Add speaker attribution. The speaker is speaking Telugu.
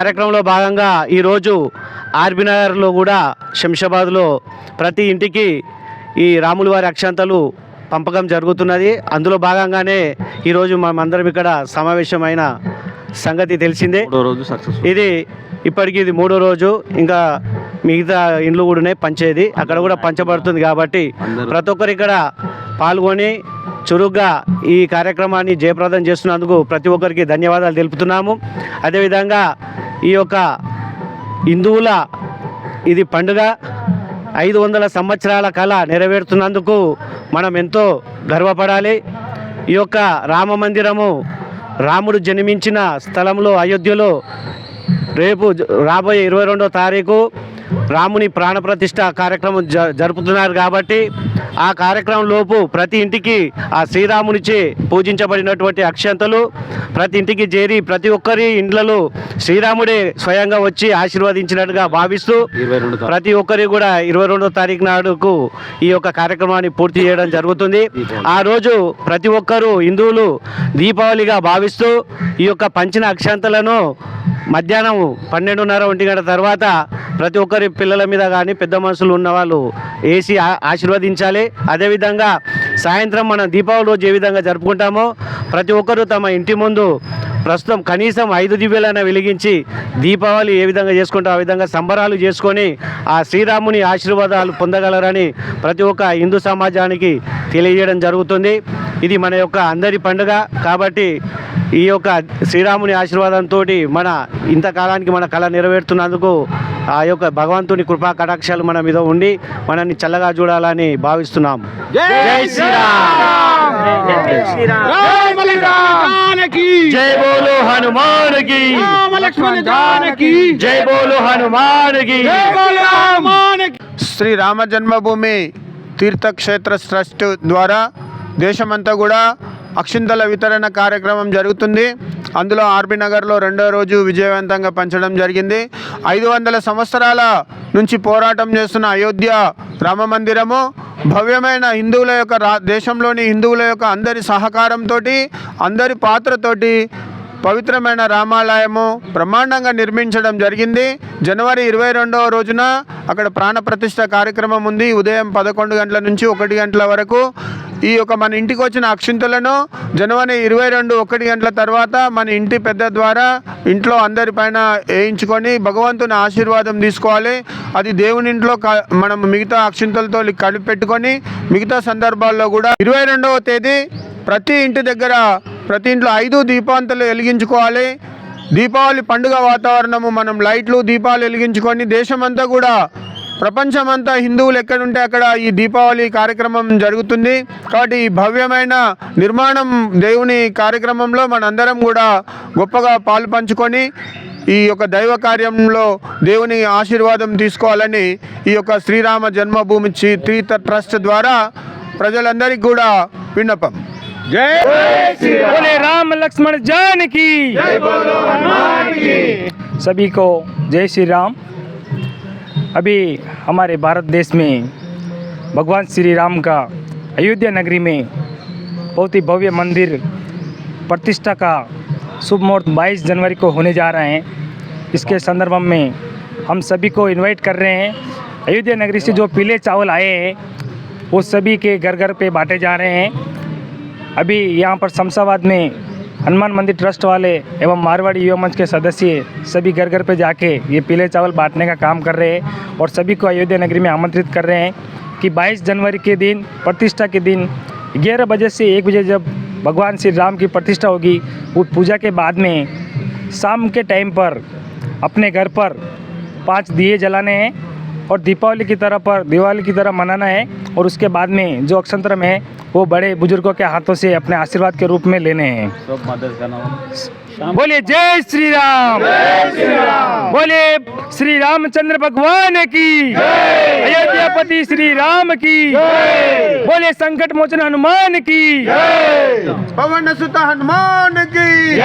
Speaker 1: కార్యక్రమంలో భాగంగా ఈరోజు ఆర్బీ నగర్లో కూడా శంషాబాద్లో ప్రతి ఇంటికి ఈ రాముల వారి అక్షంతలు పంపకం జరుగుతున్నది. అందులో భాగంగానే ఈరోజు మనమందరం ఇక్కడ సమావేశమైన సంగతి తెలిసిందే.
Speaker 2: మూడో రోజు సక్సెస్
Speaker 1: ఇది ఇప్పటికి ఇది మూడో రోజు. ఇంకా మిగతా ఇండ్లు కూడా ఉన్నాయి పంచేది. అక్కడ కూడా పంచబడుతుంది కాబట్టి ప్రతి ఒక్కరు ఇక్కడ పాల్గొని చురుగ్గా ఈ కార్యక్రమాన్ని జయప్రదం చేస్తున్నందుకు ప్రతి ఒక్కరికి ధన్యవాదాలు తెలుపుతున్నాము. అదేవిధంగా ఈ యొక్క హిందువుల ఇది పండుగ. ఐదు వందల సంవత్సరాల కళ నెరవేరుతున్నందుకు మనం ఎంతో గర్వపడాలి. ఈ యొక్క రామ మందిరము రాముడు జన్మించిన స్థలంలో అయోధ్యలో రేపు రాబోయే ఇరవై రెండో తారీఖు రాముని ప్రాణప్రతిష్ఠ కార్యక్రమం జరుపుతున్నారు కాబట్టి ఆ కార్యక్రమం లోపు ప్రతి ఇంటికి ఆ శ్రీరామునిచే పూజించబడినటువంటి అక్షంతలు ప్రతి ఇంటికి చేరి ప్రతి ఒక్కరి ఇండ్లలో శ్రీరాముడే స్వయంగా వచ్చి ఆశీర్వదించినట్టుగా భావిస్తూ ప్రతి ఒక్కరి కూడా ఇరవై రెండో తారీఖు నాడుకు ఈ యొక్క కార్యక్రమాన్ని పూర్తి చేయడం జరుగుతుంది. ఆ రోజు ప్రతి ఒక్కరూ హిందువులు దీపావళిగా భావిస్తూ ఈ యొక్క పంచిన అక్షంతలను మధ్యాహ్నం పన్నెండున్నర ఒంటి గంట తర్వాత ప్రతి ఒక్కరి పిల్లల మీద కానీ పెద్ద మనుషులు ఉన్నవాళ్ళు వేసి ఆ- ఆశీర్వదించాలి. అదేవిధంగా సాయంత్రం మనం దీపావళి రోజు ఏ విధంగా జరుపుకుంటామో ప్రతి ఒక్కరూ తమ ఇంటి ముందు ప్రస్తుతం కనీసం ఐదు దివ్యలైనా వెలిగించి దీపావళి ఏ విధంగా చేసుకుంటాం ఆ విధంగా సంబరాలు చేసుకొని ఆ శ్రీరాముని ఆశీర్వాదాలు పొందగలరని ప్రతి ఒక్క హిందూ సమాజానికి తెలియజేయడం జరుగుతుంది. ఇది మన యొక్క అందరి పండుగ కాబట్టి ఈ యొక్క శ్రీరాముని ఆశీర్వాదంతో మన ఇంతకాలానికి మన కళ నెరవేరుతున్నందుకు ఆ యొక్క భగవంతుని కృపా కటాక్షాలు మన మీద ఉండి మనల్ని చల్లగా చూడాలని భావిస్తున్నాం. జై శ్రీరామ్! జై బోలో
Speaker 3: హనుమాన్కి
Speaker 1: జై బోలో
Speaker 3: హనుమాన్కి
Speaker 4: శ్రీ రామ జన్మభూమి తీర్థక్షేత్ర ట్రస్ట్ ద్వారా దేశమంతా కూడా అక్షింతల వితరణ కార్యక్రమం జరుగుతుంది. అందులో ఆర్బీ నగర్లో రెండో రోజు విజయవంతంగా పంచడం జరిగింది. ఐదు వందల సంవత్సరాల నుంచి పోరాటం చేస్తున్న అయోధ్య రామ మందిరము భవ్యమైన హిందువుల యొక్క రా దేశంలోని హిందువుల యొక్క అందరి సహకారంతో అందరి పాత్రతోటి పవిత్రమైన రామాలయము బ్రహ్మాండంగా నిర్మించడం జరిగింది. జనవరి ఇరవై రెండవ రోజున అక్కడ ప్రాణప్రతిష్ఠ కార్యక్రమం ఉంది. ఉదయం పదకొండు గంటల నుంచి ఒకటి గంటల వరకు ఈ యొక్క మన ఇంటికి వచ్చిన అక్షింతలను జనవరి ఇరవై రెండు ఒకటి గంటల తర్వాత మన ఇంటి పెద్ద ద్వారా ఇంట్లో అందరిపైన వేయించుకొని భగవంతుని ఆశీర్వాదం తీసుకోవాలి. అది దేవుని ఇంట్లో క- మనం మిగతా అక్షింతలతో కలిపెట్టుకొని మిగతా సందర్భాల్లో కూడా ఇరవై రెండవ తేదీ ప్రతి ఇంటి దగ్గర ప్రతి ఇంట్లో ఐదు దీపాంతలు వెలిగించుకోవాలి. దీపావళి పండుగ వాతావరణము మనం లైట్లు దీపాలు వెలిగించుకొని దేశమంతా కూడా ప్రపంచమంతా హిందువులు ఎక్కడుంటే అక్కడ ఈ దీపావళి కార్యక్రమం జరుగుతుంది కాబట్టి ఈ భవ్యమైన నిర్మాణం దేవుని కార్యక్రమంలో మనందరం కూడా గొప్పగా పాలు పంచుకొని ఈ యొక్క దైవ కార్యంలో దేవుని ఆశీర్వాదం తీసుకోవాలని ఈ యొక్క శ్రీరామ జన్మభూమి చి- తీర్థ ట్రస్ట్ ద్వారా ప్రజలందరికీ కూడా విన్నపం
Speaker 5: बोले राम लक्ष्मण जान की सभी को जय श्री राम अभी हमारे भारत देश में भगवान श्री राम का अयोध्या नगरी में बहुत ही भव्य मंदिर प्रतिष्ठा का शुभ मुहूर्त 22 जनवरी को होने जा रहे हैं। इसके संदर्भ में हम सभी को इनवाइट कर रहे हैं। अयोध्या नगरी से जो पीले चावल आए हैं, वो सभी के घर घर पे बांटे जा रहे हैं। अभी यहाँ पर शमशाबाद में हनुमान मंदिर ट्रस्ट वाले एवं मारवाड़ी युवा मंच के सदस्य सभी घर घर पे जाके ये पीले चावल बांटने का काम कर रहे हैं और सभी को अयोध्या नगरी में आमंत्रित कर रहे हैं कि 22 जनवरी के दिन, प्रतिष्ठा के दिन 11 बजे से 1 बजे जब भगवान श्री राम की प्रतिष्ठा होगी, वो पूजा के बाद में शाम के टाइम पर अपने घर पर पाँच दिए जलाने हैं। और दीपावली की तरह पर दिवाली की तरह मनाना है और उसके बाद में जो अक्षंतरम है वो बड़े बुज़ुर्गों के हाथों से अपने आशीर्वाद के रूप में लेने हैं। बोले जय श्री राम। बोले श्री रामचंद्र भगवान की। अयोध्यापति श्री राम की। बोले संकट मोचन हनुमान की।
Speaker 4: पवन सुता हनुमान की।